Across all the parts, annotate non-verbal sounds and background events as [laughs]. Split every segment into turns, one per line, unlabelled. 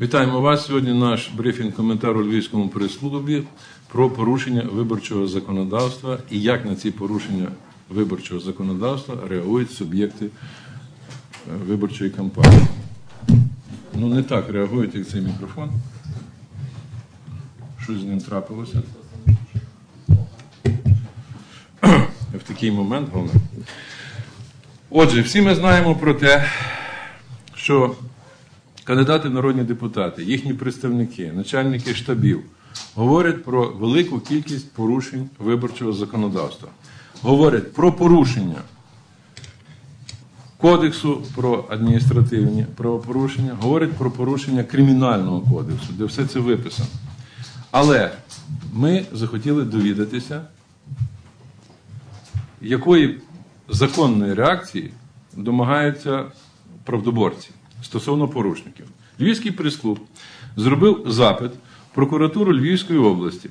Вітаємо вас. Сьогодні наш брифінг коментар у Львівському прес-клубі про порушення виборчого законодавства і як на ці порушення виборчого законодавства реагують суб'єкти е, виборчої кампанії. Ну, не так реагують, як цей мікрофон. Щось з ним трапилося. [clears throat] В такий момент головне. Отже, всі ми знаємо про те, що кандидати в народні депутати, їхні представники, начальники штабів говорять про велику кількість порушень виборчого законодавства. Говорять про порушення Кодексу про адміністративні правопорушення, говорять про порушення Кримінального кодексу, де все це виписано. Але ми захотіли довідатися, якої законної реакції домагаються правдоборці стосовно порушників. Львівський прес-клуб зробив запит в прокуратуру Львівської області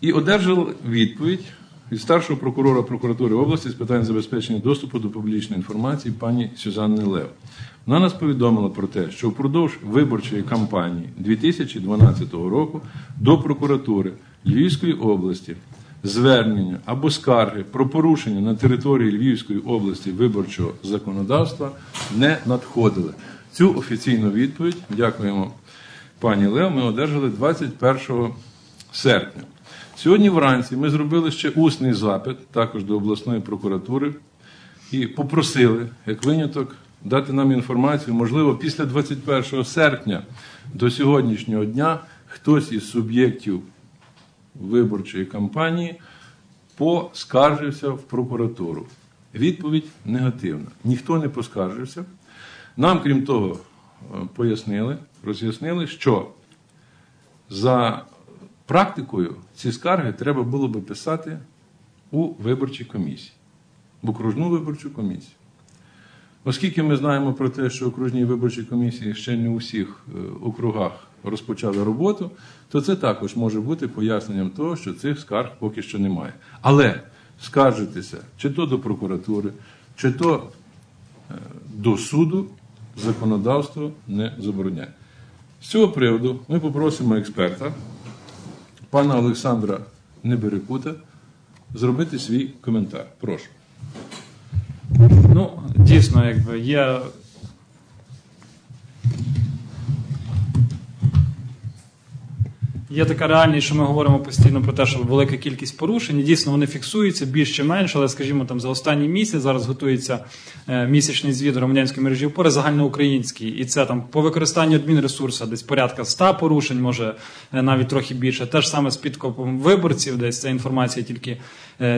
і одержав відповідь від старшого прокурора прокуратури області з питань забезпечення доступу до публічної інформації пані Сюзанни Лев. Вона нас повідомила про те, що впродовж виборчої кампанії 2012 року до прокуратури Львівської області звернення або скарги про порушення на території Львівської області виборчого законодавства не надходили. Цю офіційну відповідь, дякуємо пані Лев, ми одержали 21 серпня. Сьогодні вранці ми зробили ще усний запит, також до обласної прокуратури, і попросили, як виняток, дати нам інформацію, можливо, після 21 серпня до сьогоднішнього дня хтось із суб'єктів виборчої кампанії поскаржився в прокуратуру. Відповідь негативна. Ніхто не поскаржився. Нам, крім того, пояснили, роз'яснили, що за практикою ці скарги треба було би писати у виборчій комісії, в окружну виборчу комісію. Оскільки ми знаємо про те, що окружні виборчі комісії ще не у всіх е, округах розпочали роботу, то це також може бути поясненням того, що цих скарг поки що немає. Але скаржитися чи то до прокуратури, чи то е, до суду законодавство не забороняє. З цього приводу ми попросимо експерта, пана Олександра Неберекута, зробити свій коментар. Прошу.
Ну, дійсно, якби є. Є така реальність, що ми говоримо постійно про те, що велика кількість порушень. Дійсно, вони фіксуються більш чи менше, але, скажімо, там за останній місяць зараз готується е, місячний звіт громадянської мережі опори загальноукраїнський. І це там по використанню адмінресурсу десь порядка 100 порушень, може е, навіть трохи більше. Те ж саме з підкопом виборців, десь ця інформація тільки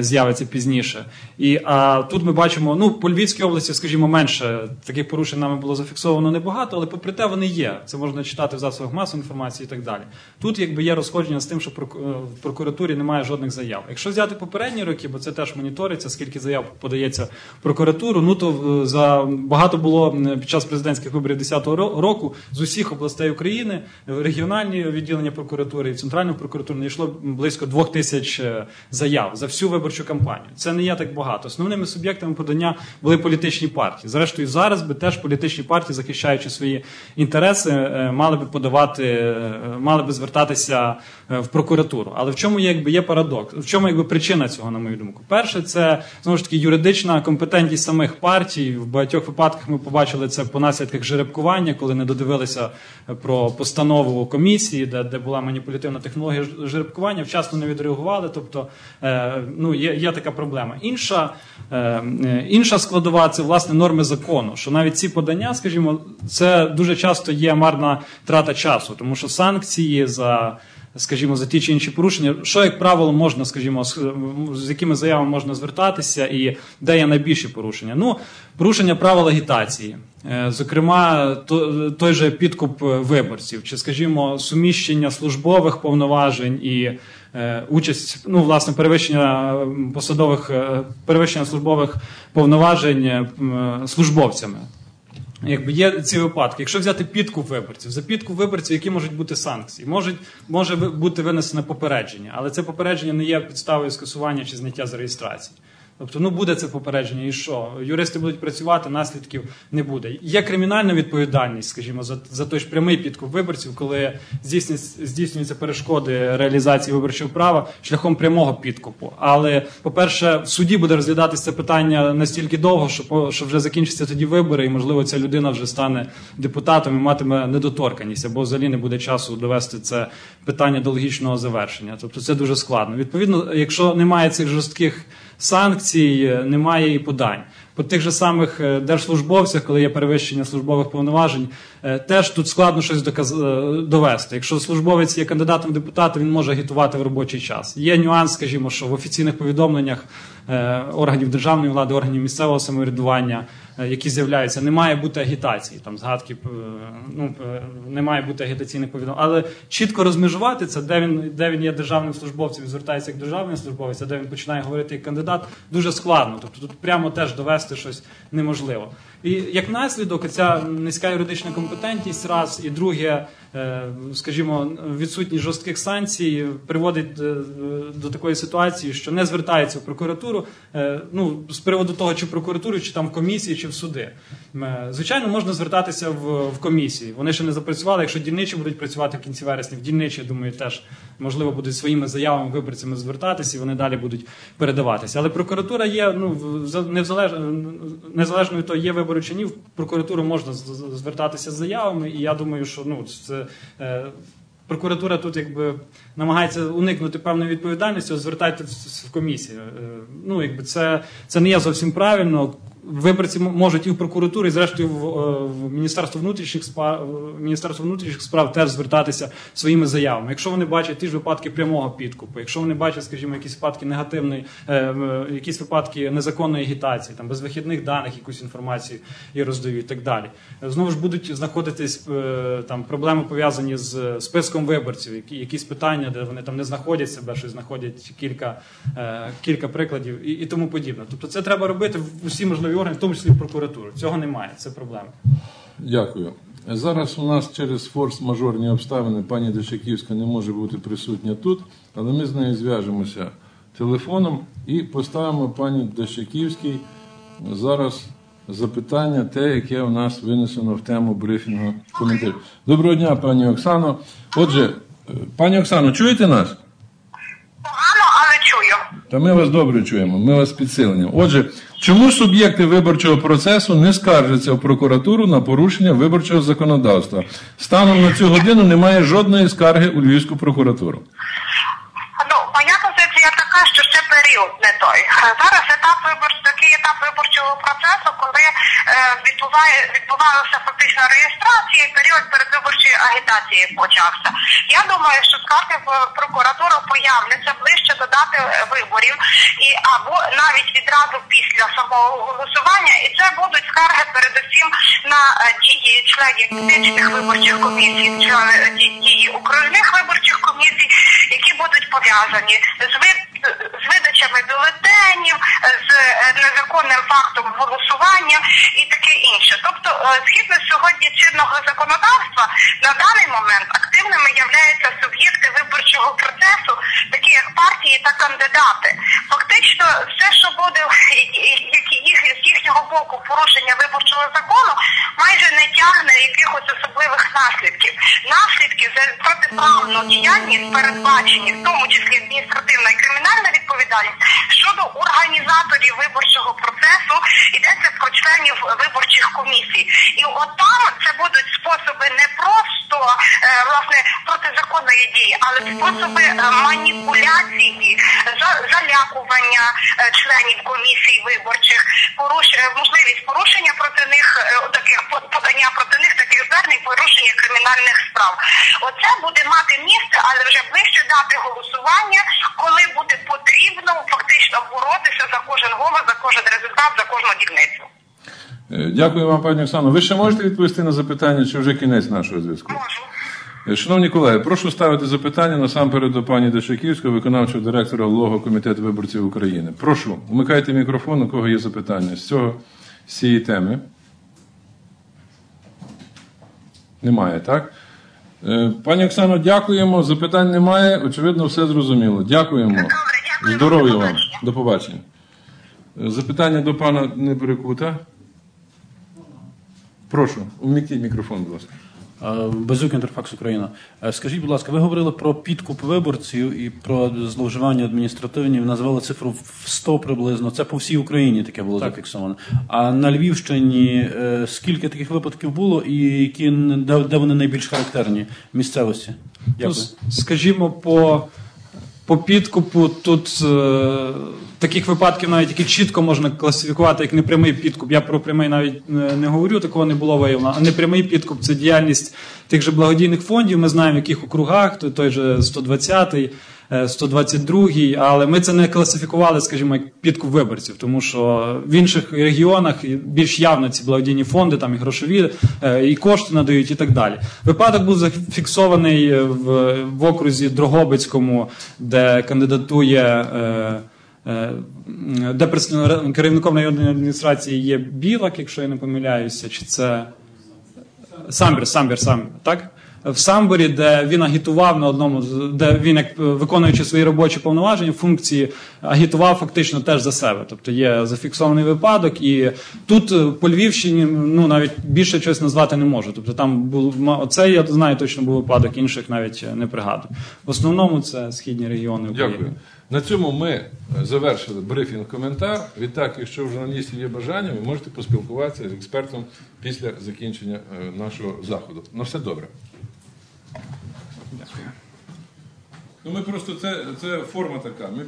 з'явиться пізніше. І а тут ми бачимо, ну по Львівській області, скажімо, менше таких порушень нами було зафіксовано небагато, але попри те вони є. Це можна читати в засобах масової інформації і так далі. Тут якби є розходження з тим, що в прокуратурі немає жодних заяв. Якщо взяти попередні роки, бо це теж моніториться, скільки заяв подається прокуратуру, ну то за багато було під час президентських виборів 2010 року з усіх областей України регіональні відділення прокуратури і центральну прокуратуру знайшло близько двох тисяч е, заяв за всю виборчу кампанію. Це не є так багато. Основними суб'єктами подання були політичні партії. Зрештою, зараз би теж політичні партії, захищаючи свої інтереси, е, мали би подавати, е, мали би звертатися. Е, в прокуратуру. Але в чому якби є парадокс? В чому якби причина цього, на мою думку? Перше, це знову ж таки юридична компетентність самих партій. В багатьох випадках ми побачили це по наслідках жеребкування, коли не додивилися про постанову комісії, де де була маніпулятивна технологія жеребкування, вчасно не відреагували. Тобто ну, є є така проблема. Інша е, інша складова це власне норми закону. Що навіть ці подання, скажімо, це дуже часто є марна трата часу, тому що санкції за скажімо, за ті чи інші порушення, що, як правило, можна, скажімо, з, з якими заявами можна звертатися, і де є найбільші порушення? Ну, порушення правил агітації, е, зокрема, той же підкуп виборців, чи, скажімо, суміщення службових повноважень і. Е, участь, ну власне, перевищення посадових перевищення службових повноважень службовцями. Якби є ці випадки. Якщо взяти підкуп виборців, за підкуп виборців, які можуть бути санкції, можуть може бути винесене попередження, але це попередження не є підставою скасування чи зняття з реєстрації. Тобто, ну буде це попередження, і що? Юристи будуть працювати, наслідків не буде. Є кримінальна відповідальність, скажімо, за, за той ж прямий підкуп виборців, коли здійснюються, здійснюються перешкоди реалізації виборчого права шляхом прямого підкупу. Але, по-перше, в суді буде розглядатися це питання настільки довго, що, по- що вже закінчаться тоді вибори, і можливо ця людина вже стане депутатом і матиме недоторканність, або взагалі не буде часу довести це питання до логічного завершення. Тобто це дуже складно. Відповідно, якщо немає цих жорстких санкцій, е, немає і подань. По тих же самих е, держслужбовцях, коли є перевищення службових повноважень, е, теж тут складно щось доказ... довести. Якщо службовець є кандидатом в депутата, він може агітувати в робочий час. Є нюанс, скажімо, що в офіційних повідомленнях органів державної влади, органів місцевого самоврядування, які з'являються, не має бути агітації, там згадки, е, ну е, не має бути агітаційних повідомлень. Але чітко розмежувати це, де він, де він є державним службовцем і звертається як державний службовець, а де він починає говорити як кандидат, дуже складно. Тобто тут прямо теж довести щось неможливо. І як наслідок, ця низька юридична компетентність, раз і друге, е, скажімо, відсутність жорстких санкцій приводить е, до такої ситуації, що не звертається в прокуратуру. е, Ну з приводу того, чи в прокуратуру, чи там в комісії, чи в суди. Е, Звичайно, можна звертатися в, комісії. Вони ще не запрацювали. Якщо дільничі будуть працювати в кінці вересня, в дільничі, я думаю, теж можливо будуть своїми заявами виборцями звертатися, і вони далі будуть передаватися. Але прокуратура є ну невзалеж... незалежно від того, є вибори чи ні, в прокуратуру можна звертатися з заявами, і я думаю, що ну це. Е, Прокуратура тут якби намагається уникнути певної відповідальності, от звертайтеся в комісію. Е, Ну, якби це, це не є зовсім правильно. Виборці можуть і в прокуратуру, і зрештою в, е, Міністерство внутрішніх справ Міністерство внутрішніх справ теж звертатися своїми заявами. Якщо вони бачать ті ж випадки прямого підкупу, якщо вони бачать, скажімо, якісь випадки негативної, е, якісь випадки незаконної агітації, там без вихідних даних якусь інформацію і роздають, і так далі. Знову ж будуть знаходитись е, там проблеми пов'язані з списком виборців, які якісь питання, де вони там не знаходять себе, що знаходять кілька, кілька прикладів і, і тому подібне. Тобто це треба робити в усі можливі органи, в тому числі прокуратуру. Цього немає, це проблема.
Дякую. Зараз у нас через форс-мажорні обставини пані Дешаківська не може бути присутня тут, але ми з нею зв'яжемося телефоном і поставимо пані Дешаківській зараз запитання, те, яке у нас винесено в тему брифінгу коментарів. Доброго дня, пані Оксано. Отже, е, пані Оксано, чуєте нас? Та ми вас добре чуємо, ми вас підсилені. Отже, чому суб'єкти виборчого процесу не скаржаться в прокуратуру на порушення виборчого законодавства? Станом на цю годину немає жодної скарги у Львівську прокуратуру.
Ну, моя позиція така, що ще не той. Зараз етап вибор, такий етап виборчого процесу, коли е, відбуває, відбувалася фактично реєстрація, і період передвиборчої агітації почався. Я думаю, що скарги в прокуратуру появляться ближче до дати е, виборів, і або навіть відразу після самого голосування, і це будуть скарги передусім на е, дії членів фізичних виборчих комісій, члени е, дії окружних виборчих комісій, які будуть пов'язані з вид- з видачами бюлетенів, з е, незаконним фактом голосування і таке інше. Тобто, е, згідно сьогодні чинного законодавства, на даний момент активними являються суб'єкти виборчого процесу, такі як партії та кандидати. Фактично, все, що буде [laughs] і- боку порушення виборчого закону, майже не тягне якихось особливих наслідків. Наслідки за протиправну діяльність передбачені, в тому числі адміністративна і кримінальна відповідальність щодо організаторів виборчого процесу йдеться про членів виборчих комісій. І от там це будуть способи не просто е, власне протизаконної дії, але способи е, маніпуляції, залякування е, членів комісій виборчих, поруш... е, можливість порушення проти них е, таких по- подання проти них таких звернень, порушення кримінальних справ. Оце буде мати місце, але вже ближче дати голосування, коли буде потрібно фактично боротися за кожен голос, за кожен результат, за кожну дільницю.
Дякую вам, пані Оксано. Ви ще можете відповісти на запитання, чи вже кінець нашого зв'язку?
Можу.
Шановні колеги, прошу ставити запитання насамперед до пані Дешаківської, виконавчого директора Головного комітету виборців України. Прошу, умикайте мікрофон, у кого є запитання з цього з цієї теми. Немає, так? Е, Пані Оксано, дякуємо. Запитань немає. Очевидно, все зрозуміло. Дякуємо. Здоров'я вам. До побачення. Е, Запитання до пана Неберекута. Прошу, умікніть мікрофон, будь ласка.
Е, Інтерфакс Україна. Е, Скажіть, будь ласка, ви говорили про підкуп виборців і про зловживання адміністративні. Назвали цифру в 100 приблизно. Це по всій Україні таке було зафіксовано. А на Львівщині е, скільки таких випадків було, і які де, вони найбільш характерні місцевості?
Ну,
Дякую.
скажімо, по, по підкупу тут е, таких випадків навіть які чітко можна класифікувати як непрямий підкуп. Я про прямий навіть не, не говорю, такого не було виявлено. А непрямий підкуп це діяльність тих же благодійних фондів. Ми знаємо, в яких округах, той, той же 120-й. е, 122-й, але ми це не класифікували, скажімо, як підкуп виборців, тому що в інших регіонах більш явно ці благодійні фонди, там і грошові, е, і кошти надають, і так далі. Випадок був зафіксований в, в окрузі Дрогобицькому, де кандидатує. е, е, Де представ- керівником районної адміністрації є Білак, якщо я не помиляюся, чи це Самбір, Самбір, Самбір, так? В Самборі, де він агітував на одному, де він, як е, виконуючи свої робочі повноваження, функції, агітував фактично теж за себе. Тобто є зафіксований випадок, і тут е, по Львівщині ну навіть більше щось назвати не можу. Тобто там був оце я знаю точно був випадок, інших навіть е, не пригадую. В основному це східні регіони України.
Дякую. На цьому ми завершили брифінг коментар. Відтак, якщо в журналістів є бажання, ви можете поспілкуватися з експертом після закінчення е, нашого заходу. На все добре. Дякую. Ну, ми просто це, це форма така. Ми